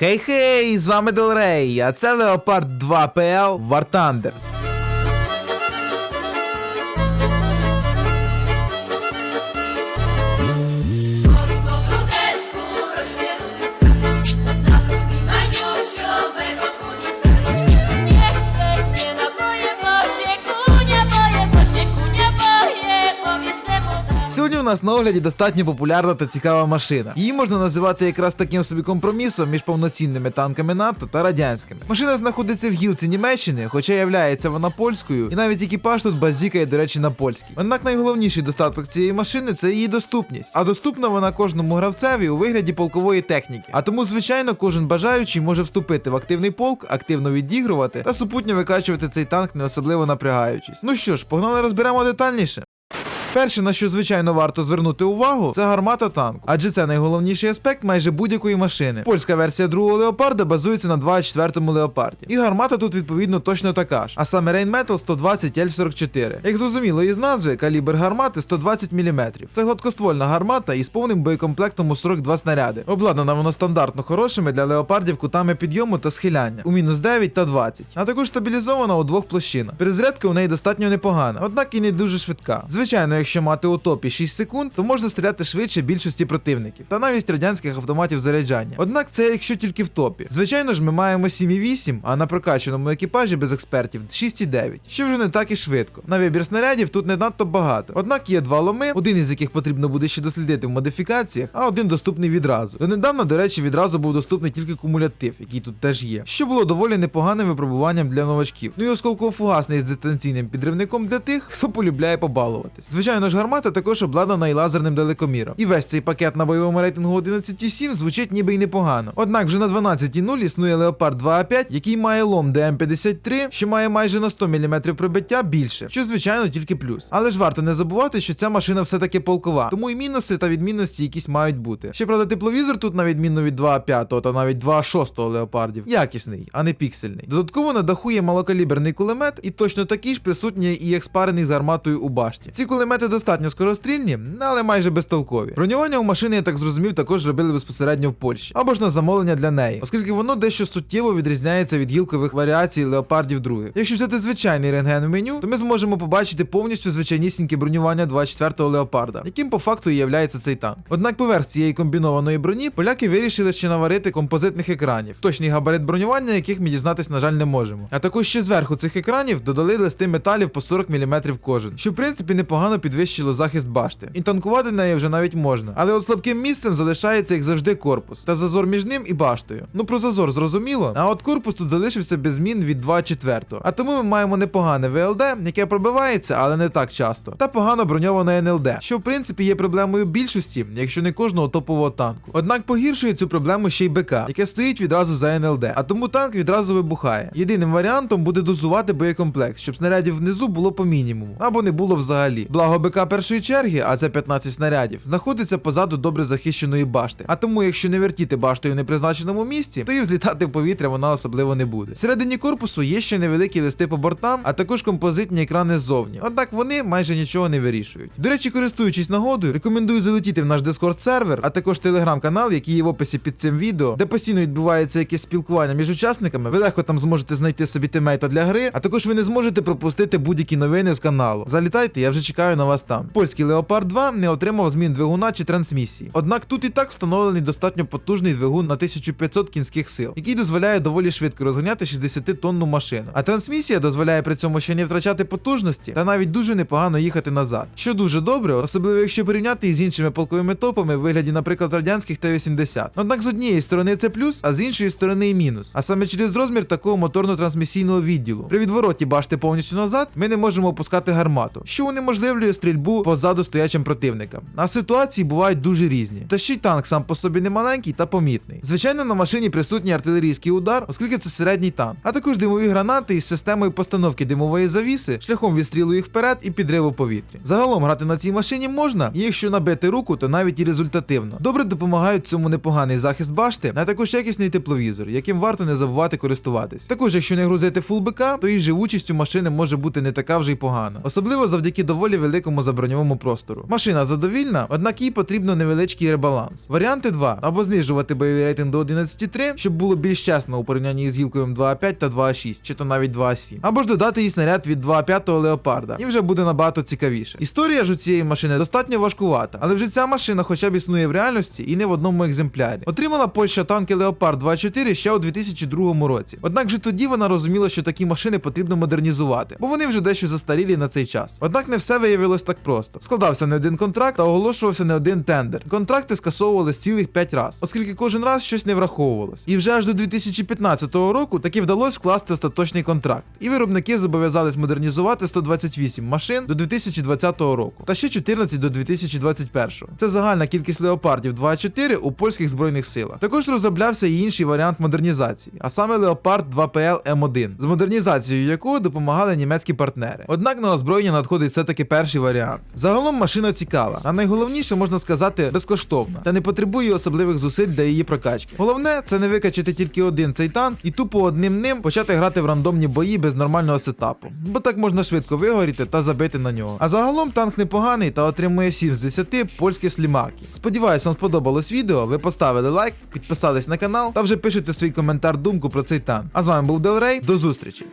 Хей-хей, з вами Делрей, а це Леопард 2 PL War Thunder. Сьогодні у нас на огляді достатньо популярна та цікава машина. Її можна називати якраз таким собі компромісом між повноцінними танками НАТО та радянськими. Машина знаходиться в гілці Німеччини, хоча являється вона польською, і навіть екіпаж тут базікає, до речі, на польській. Однак найголовніший достаток цієї машини це її доступність. А доступна вона кожному гравцеві у вигляді полкової техніки. А тому, звичайно, кожен бажаючий може вступити в активний полк, активно відігрувати та супутньо викачувати цей танк, не особливо напрягаючись. Ну що ж, погнали розберемо детальніше. Перше, на що звичайно варто звернути увагу, це гармата танку, адже це найголовніший аспект майже будь-якої машини. Польська версія другого леопарда базується на 24-му леопарді. І гармата тут відповідно точно така ж. А саме Rheinmetall 120 L44. Як зрозуміло із назви, калібр гармати 120 мм. Це гладкоствольна гармата із повним боєкомплектом у 42 снаряди. Обладнана вона стандартно хорошими для леопардів кутами підйому та схиляння у мінус 9 та 20. А також стабілізована у двох площинах. Перезарядка у неї достатньо непогана, однак і не дуже швидка. Звичайно, якщо мати у топі 6 секунд, то можна стріляти швидше більшості противників, та навіть радянських автоматів заряджання. Однак це якщо тільки в топі. Звичайно ж, ми маємо 7,8, а на прокачаному екіпажі без експертів 6,9, що вже не так і швидко. На вибір снарядів тут не надто багато. Однак є два ломи, один із яких потрібно буде ще дослідити в модифікаціях, а один доступний відразу. Донедавна, до речі, відразу був доступний тільки кумулятив, який тут теж є, що було доволі непоганим випробуванням для новачків. Ну і осколково-фугасний з дистанційним підривником для тих, хто полюбляє побалуватись. Ж, гармата також обладнана і лазерним далекоміром. І весь цей пакет на бойовому рейтингу 11,7 звучить ніби й непогано. Однак вже на 12,0 існує Leopard 2A5, який має лом DM53, що має майже на 100 мм пробиття більше, що звичайно тільки плюс. Але ж варто не забувати, що ця машина все-таки полкова, тому і мінуси та відмінності якісь мають бути. Щоправда, тепловізор тут, на відміну від 2.5 та навіть 2.6 леопардів, якісний, а не піксельний. Додатково на даху є малокаліберний кулемет, і точно такий ж присутній і експарений з гарматою у башті. Ці кулемети достатньо скорострільні, але майже безтолкові. Бронювання у машини, я так зрозумів, також робили безпосередньо в Польщі, або ж на замовлення для неї, оскільки воно дещо суттєво відрізняється від гілкових варіацій леопардів других. Якщо взяти звичайний рентген в меню, то ми зможемо побачити повністю звичайнісіньке бронювання 24-го леопарда, яким по факту і являється цей танк. Однак поверх цієї комбінованої броні поляки вирішили ще наварити композитних екранів, точний габарит бронювання, яких ми дізнатись, на жаль, не можемо. А також ще зверху цих екранів додали листи металів по 40 мм кожен, що в принципі непогано підвищило захист башти. І танкувати нею вже навіть можна. Але от слабким місцем залишається, як завжди, корпус та зазор між ним і баштою. Ну про зазор зрозуміло. А от корпус тут залишився без змін від 2.4. А тому ми маємо непогане ВЛД, яке пробивається, але не так часто. Та погано броньоване НЛД, що в принципі є проблемою більшості, якщо не кожного топового танку. Однак погіршує цю проблему ще й БК, яке стоїть відразу за НЛД, а тому танк відразу вибухає. Єдиним варіантом буде дозувати боєкомплект, щоб снарядів внизу було по мінімуму, або не було взагалі. Благо БК першої черги, а це 15 снарядів, знаходиться позаду добре захищеної башти. А тому, якщо не вертіти баштою в непризначеному місці, то і взлітати в повітря вона особливо не буде. Всередині корпусу є ще невеликі листи по бортам, а також композитні екрани ззовні. Однак вони майже нічого не вирішують. До речі, користуючись нагодою, рекомендую залетіти в наш Discord сервер, а також телеграм-канал, який є в описі під цим відео, де постійно відбувається якесь спілкування між учасниками. Ви легко там зможете знайти собі тимейта для гри, а також ви не зможете пропустити будь-які новини з каналу. Залітайте, я вже чекаю на вас там. Польський Leopard 2 не отримав змін двигуна чи трансмісії. Однак тут і так встановлений достатньо потужний двигун на 1500 кінських сил, який дозволяє доволі швидко розганяти 60-тонну машину. А трансмісія дозволяє при цьому ще не втрачати потужності та навіть дуже непогано їхати назад. Що дуже добре, особливо якщо порівняти із іншими полковими топами в вигляді, наприклад, радянських Т-80. Однак з однієї сторони це плюс, а з іншої сторони і мінус. А саме через розмір такого моторно-трансмісійного відділу. При відвороті башти повністю назад ми не можемо опускати гармату, що унеможливлює стрільбу позаду стоячим противникам. А ситуації бувають дуже різні. Та ще й танк сам по собі не маленький та помітний. Звичайно, на машині присутній артилерійський удар, оскільки це середній танк, а також димові гранати із системою постановки димової завіси, шляхом відстрілу їх вперед і підриву в повітрі. Загалом грати на цій машині можна, і якщо набити руку, то навіть і результативно. Добре допомагають цьому непоганий захист башти, а також якісний тепловізор, яким варто не забувати користуватись. Також, якщо не грузити фул БК, то і живучість у машини може бути не така вже й погана, особливо завдяки доволі великому великому заброньовому простору. Машина задовільна, однак їй потрібно невеличкий ребаланс. Варіанти 2. або знижувати бойовий рейтинг до 11.3, щоб було більш чесно у порівнянні з гілкою 2.5 та 2.6, чи то навіть 2.7. Або ж додати їй снаряд від 2.5 леопарда, і вже буде набагато цікавіше. Історія ж у цієї машини достатньо важкувата, але вже ця машина хоча б існує в реальності і не в одному екземплярі. Отримала Польща танки Леопард 2.4 ще у 2002 році. Однак вже тоді вона розуміла, що такі машини потрібно модернізувати, бо вони вже дещо застарілі на цей час. Однак не все виявилось так просто. Складався не один контракт, а оголошувався не один тендер. Контракти скасовувались цілих 5 разів, оскільки кожен раз щось не враховувалось. І вже аж до 2015 року таки вдалося вкласти остаточний контракт. І виробники зобов'язались модернізувати 128 машин до 2020 року, та ще 14 до 2021. Це загальна кількість леопардів 2.4 у польських збройних силах. Також розроблявся і інший варіант модернізації, а саме Леопард 2PL М1, з модернізацією якого допомагали німецькі партнери. Однак на озброєння надходить все-таки перший варіант. Загалом машина цікава, а найголовніше можна сказати безкоштовна та не потребує особливих зусиль для її прокачки. Головне це не викачати тільки один цей танк і тупо одним ним почати грати в рандомні бої без нормального сетапу, бо так можна швидко вигоріти та забити на нього. А загалом танк непоганий та отримує 7 з 10 польські слімаки. Сподіваюсь, вам сподобалось відео. Ви поставили лайк, підписались на канал та вже пишете свій коментар думку про цей танк. А з вами був Делрей. До зустрічі!